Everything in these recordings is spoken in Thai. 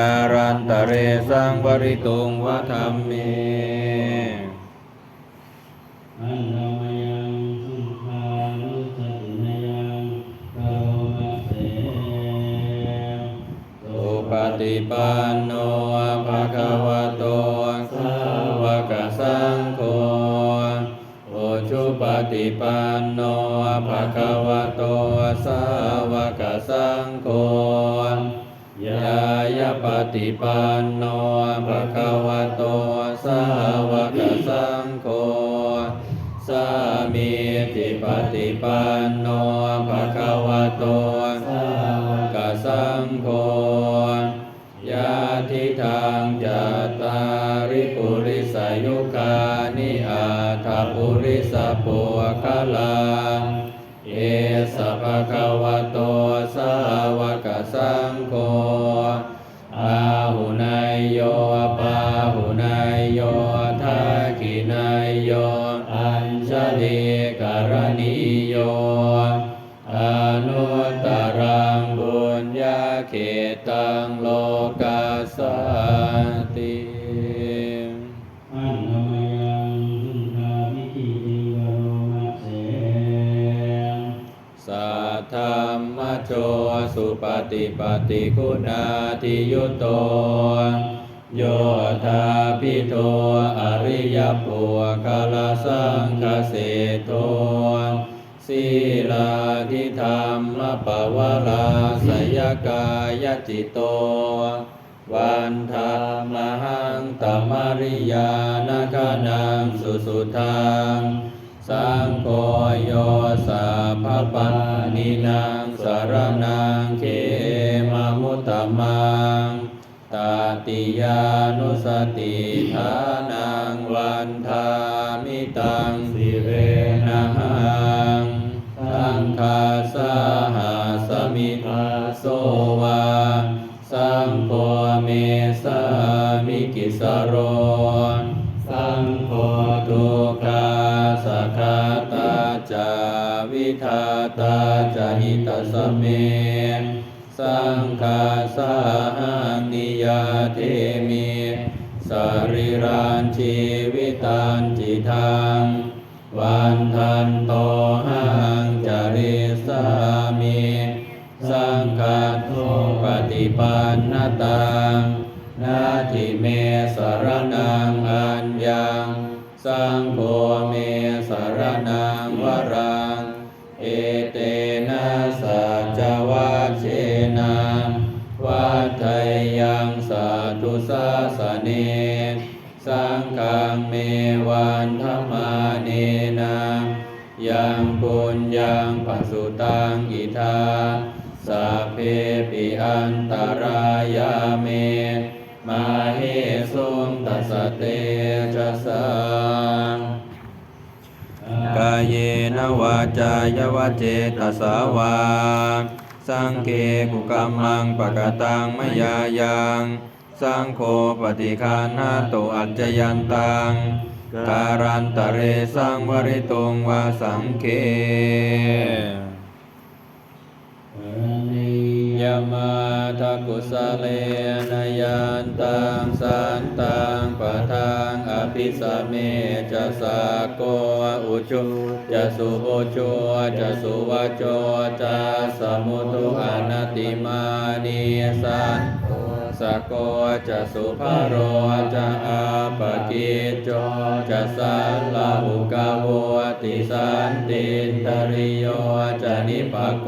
การันตะเรสังวริตุงวะธรรมเมอันนามยังสุขานุสตินยังกโรมาเสสุปฏิปันโนภะคะวะโตสาวกสังโฆโอชุปฏิปันโนภะคะวะโตสาวกสังโฆยา ยาปฏิปันโนภะคะวะโตสาวกสังโฆสามีติปฏิปันโนภะคะวะโตสาวกสังโฆยาทิทางจัตตาริปุริสายุคานิอาทาปุริสปุคะลังเอสะภะคะวะโตสาวกสังโฆ สุปฏิปฏิคุณาทิยุตโตโยธาพิโทอริยปัวคาลสังคเสโทศีลาทิธรรมปวาลาสยกายจิตโต วันธามหังตมริยานคานังสุสุทัง สังโฆโยสัพพปานินาง สารนังเขมมุตตมังตาติยานุสติฐานังวันทามิตังสิเรนะหังสังฆาสหาสมิทาโสวาสังโฆเมสามิกิสโร วิทาตาจหิตสเมสังฆาสาหังนิยาเทมิสรีรานชีวิตันจิทังวันทันโตหังจาริสามิสังฆาโตปฏิปันนตังนาทิเมสารนังอัญญัง สังโฆเมสารนัง เตนะสัจวัชเชนะวัฏไยังสาธุสาสเนสังฆังเมวันธรรมาเนนะยังปุญญังปัสสุตังอิทาสัพเพปิอันตรายาเมมาเฮสุงตัสเต วาจายวเจตสาวาสังเกกุกัมมังปะกตังมยายังสังโฆปฏิคานาตุอัจจยันตังการันตะเรสังวริตุงวาสังเก ยมาทักุสะเลนยันตังสันตังปะทังอภิสเมจะสาโกอุชุจะสุโอจะสุวจโจจะสมุทุอนติมานีสันสะโกจะสุภโรจะอาปกิจโจจะสัลลาหุกาโวติสันตินทริโยจะนิปโก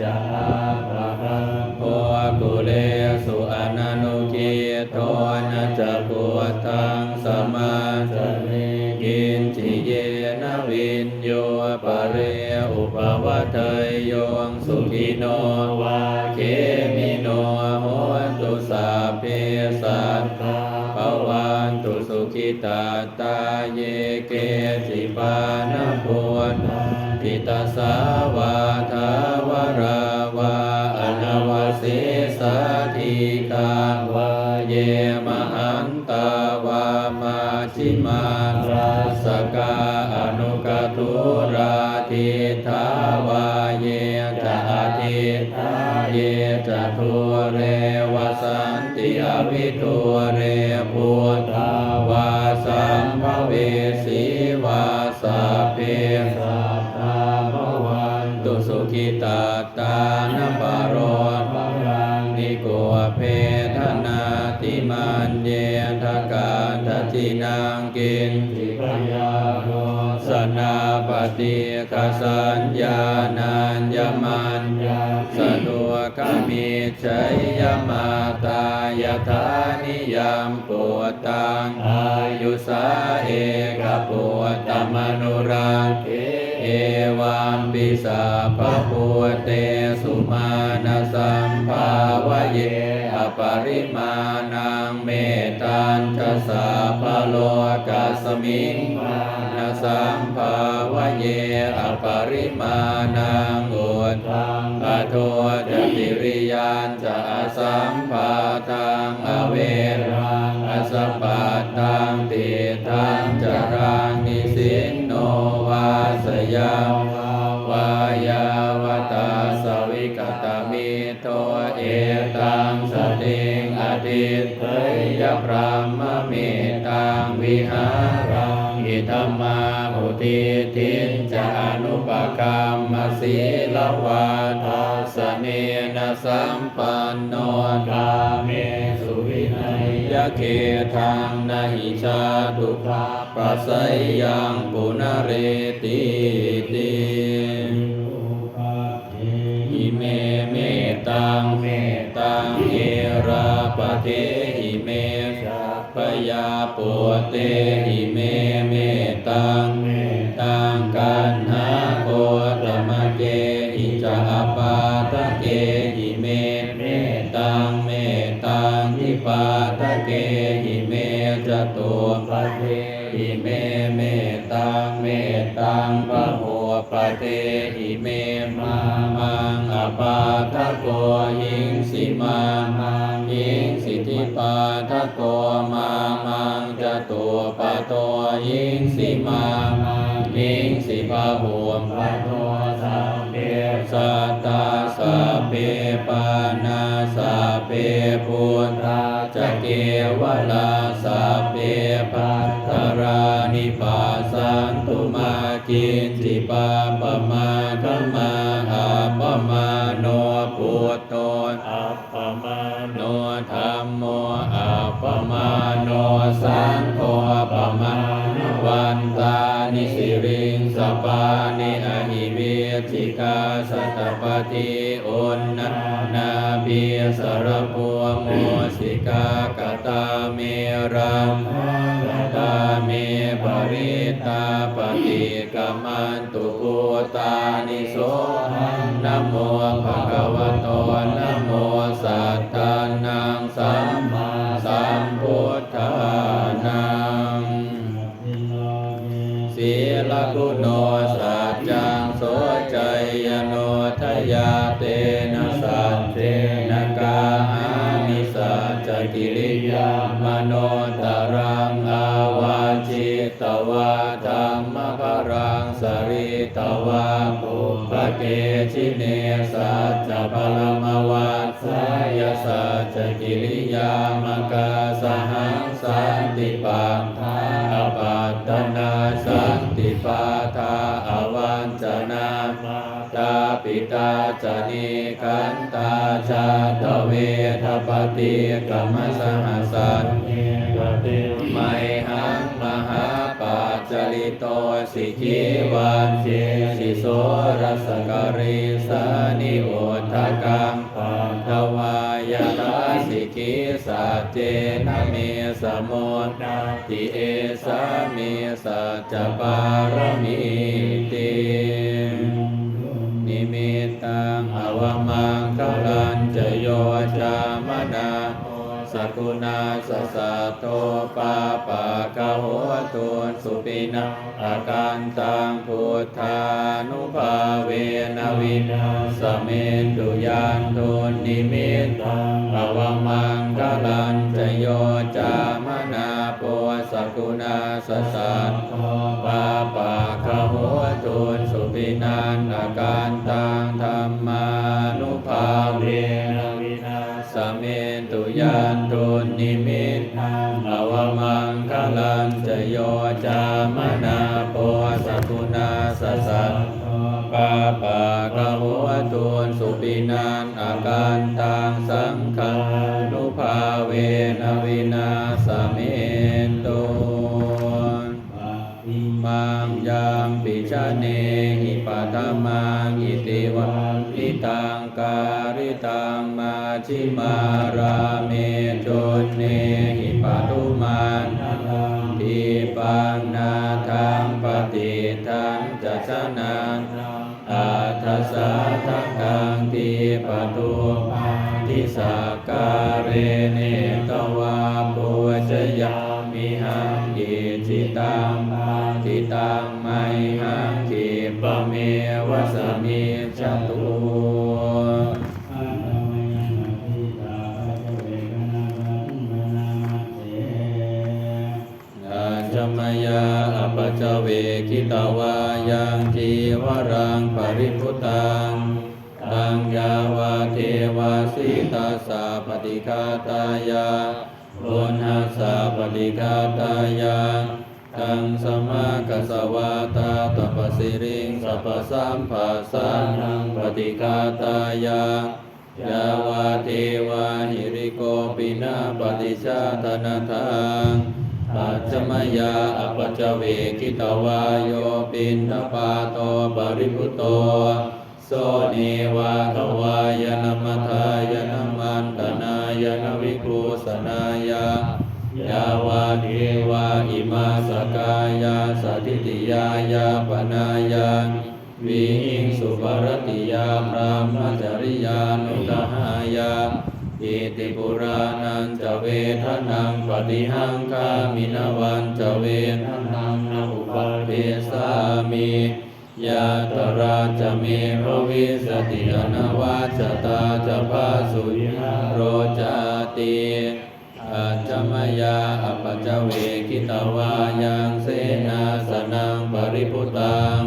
จะอา ทังสมาจเรกินจิเยนวินโยปะเรอุปวัฏยโยงสุขิโนวาเคมิโนโหตุสาเพสัตตาภวันตุสุขิตาตาเยเกจิปานพุทธปิตาสาวาท กาอนุกตุราทิทาวาเยจะอาทิตาเยจะทุเรวสันติอวิทุเรพุทธาวาสัมภเวสีวาสาเพสั ปยาโรสนาปฏิกสัญญานัญญมันยาสะดวกมิชัยยมาตายธานิยามปวดตังอายุสาเอกปวดตมนุรังเอวัมปิสาภพุเตสุมาณสัมภาวะเยอปริมาณังเม ตตัญจะสาภโลกัสมิงมาณสัมภาวะเยอปริมาณังอุทังอโทจะติริยานจะอสัมภาทังอเวรังอสปัตตังติทังจารังนิสินโนวาสยาวายาวตาสวิกตมิ พรามเมตังวิหารังอิธรรมาอุทิทินจะอนุปกรรมศีลวาทัสเนนะสัมปันโนกาเมสุวินัยยะเขทังนหิชาตุภาปัสยยังปุณเรติติอิเมเมตังเมตังเอราปะเทหิ สัพพยาปุเตหิเมเมตังเมตังกันหาโคตมะเกหิจาปาตะเกหิเมเมตังเมตังทิปาตะเกหิเมจตุปะเทหิเมเมตังเมตังปะโหปะเทหิเมมามังอปาทะโกหิงสิมามัง หิงสิทธิปาทะโกมามังจะตุปะโตหิงสิมามังหิงสิปะโหมปะโตสัพเพสัตตาสัพเพปานาสัพเพพุทธาจะเกวลาสัพเพปัตตารานิปาสันตุมากินจิปาปมาธรรมา โมอัปมาโนสังโฆอัปมาโนวันตานิสิริงสปานิอหิเวจิกาสัตปฏิอุณนานาบิสรพัวโมสิกากตาเมรัมกตาเมปริตาปฏิกามันตุปุตานิโสนโมภะคะวะโตนะโมสัตตา นังสัมมาสัมพุทธานังศีลกุโนสัจจังโสใจยโนทยาเตนะสัจเตนะกาหามิสัจกิริยามโนตรังอาวาจิตวาธรรมภรังสริตวาปุปเกชิเนสัจจะรา ยสัจจกิริยามกาสหังสันติปัฏฐาอปัตตนาสันติปาทาอวันจนามาตาปิตาจนิกันตาชาตเวทปฏิกรรมสหสันไมหังมหาปัจจริโตสิกิวันเจสิโสรสกริสานิโอทกัง คิสัจเจนะเมสมุนนาติเอสามีสัจจปารมีตินิมิตังอวมังคลันจโยจามนาสกุณาสสะโตปา โหตุนสุปินังอาการตังพุทธานุภาเวนวินาสเมนตุยานตุนิมิตังอวมังคลันจโยจามนาโปสกุณาสสัตโตปาปะกะโหตุนสุปินันอาการ ตุนสุปินันอาการตังสังฆานุภาเวนวินาสเมนโตมังยังปิชเนหิปัตมังอิติวันติตังการิตังมาชิมาราเมจุนเนหิปัตุมันทีปังนาทังปฏิทังจัชนันอาทั สสะทังกังทีปตุทิสากการเรเนตวาปุจยามิหังกิจิตังทิตังไมหังคิปะเมวะสมิจตุอาตมยังอภิตาปัจเวกนาปัตมนามัสเจมยาอปจเวคิตาวายังที วรังปริพุตังตังยาวาเทวาสิตาสาปฏิคาตายาบุญหัสสะปฏิคาตายาทังสมากัสวาตาตปสิริงสัพสัมภาสังปฏิคาตายายาวาเทวาหิริโกปินาปฏิชาธนาทัง ปัจจมยาอปจเวคิตวายโยปินทปาโตปริพุโตโสเนวาทวายนมัทายนมันตนายนวิภูสนายายาวาเทวาอิมาสกายาสถิติยายาปนายาวิหิงสุปรติยาพรามจริยานุตหายา อิติปุรานันจะเวทนังปฏิหังคามินวันจะเวทนังนาอุปาเทสามิยาตราจะเมภวิสติอนาวาจตาจะพาสุยโรจาติอาจมยาอปจเวคิตวายังเสนาสนังปริพุตัง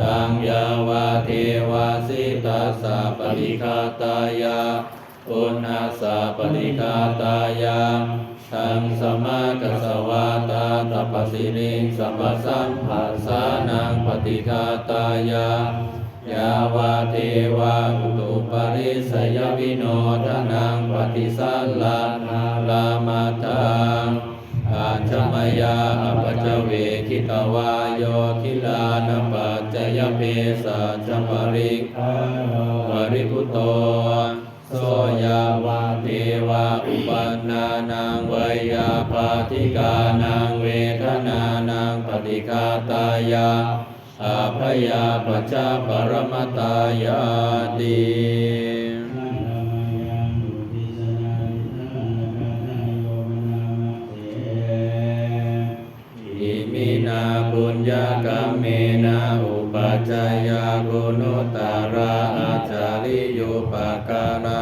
ตังยาวาเทวาสิตาสาปริคาตายา ปุณาสาปริคาตายาทังสมากัสวาตาตปสิริงสัมปสัมผัสสานังปฏิคาตายายาวาเทวาอุตุปริสยวิโนทนังปฏิสัลลานาลามาตังอาจมยาอปจเวคิตวายโยคิลานปัจจยเปสัจปริกปริพุตโต โสยาวาเทวาอุปันนานังเวยาปาติกานังเวทนานังปฏิคาตายาอาภยาปจจาปรมตายาติอาตมยังอุทิศนาลิทังนโยมนามัสเสอิมินาบุญญากรรมเมนาอุ ปัจจายากุณุตตาราอาจาริโยปการะ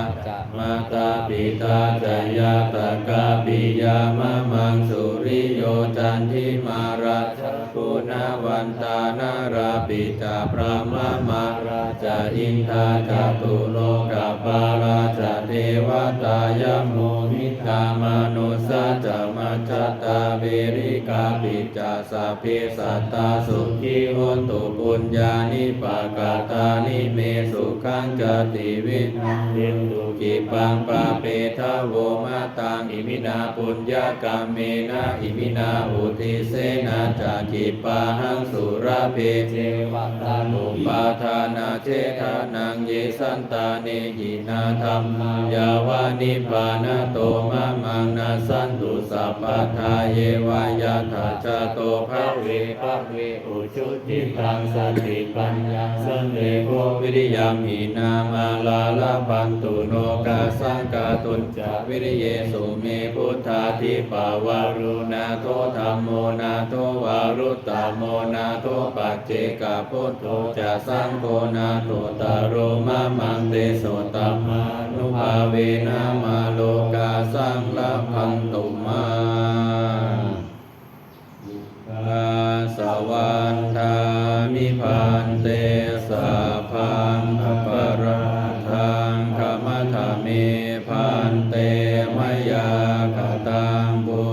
มาตาปิตาจายาตกาปิยามะมังสุริโยจันทิมาราชกุณวันตานาราปิตาพระมะมาราชาอินทาจตุโลกาปาราชาเทวตายโมมิตามนุสาจามาจตาเวริกาปิจาสาเพสัตตาสุขีโหนตุปุญญานิปากาตานิเมสุขังจติวินังเยตุกิปังปาเปทะโวมาตังอิมินาปุญญากรรมเมนะอิมินาอุติเสนาจากิปาหังสุราเพเทวตานุปาทานาเจทานังเยสันตาเนหินาธรรมยาวานิปานาโตมะมังนาสันตุสัพพทาเยวายาธาจโตภะเวภะเวอุชุติตังสติปัญญาสันเลโกวิริยมหินามาลาลาปันตุโนกาสังกาตุนจาวิริเยสุเมพุทธาทิปาวารุนาโทธรรมโมนาโทวารุตตโมนาโทปัจเจกาพุทโธจะสังโฆนาโทตารโรมามังเตโสตัมมานุภาเวนะมาโลกาสังละพันตุมาาสวันทามิพันเตสะพพังอปรัทางธรรมธรรมีพันเตมยากตังบุ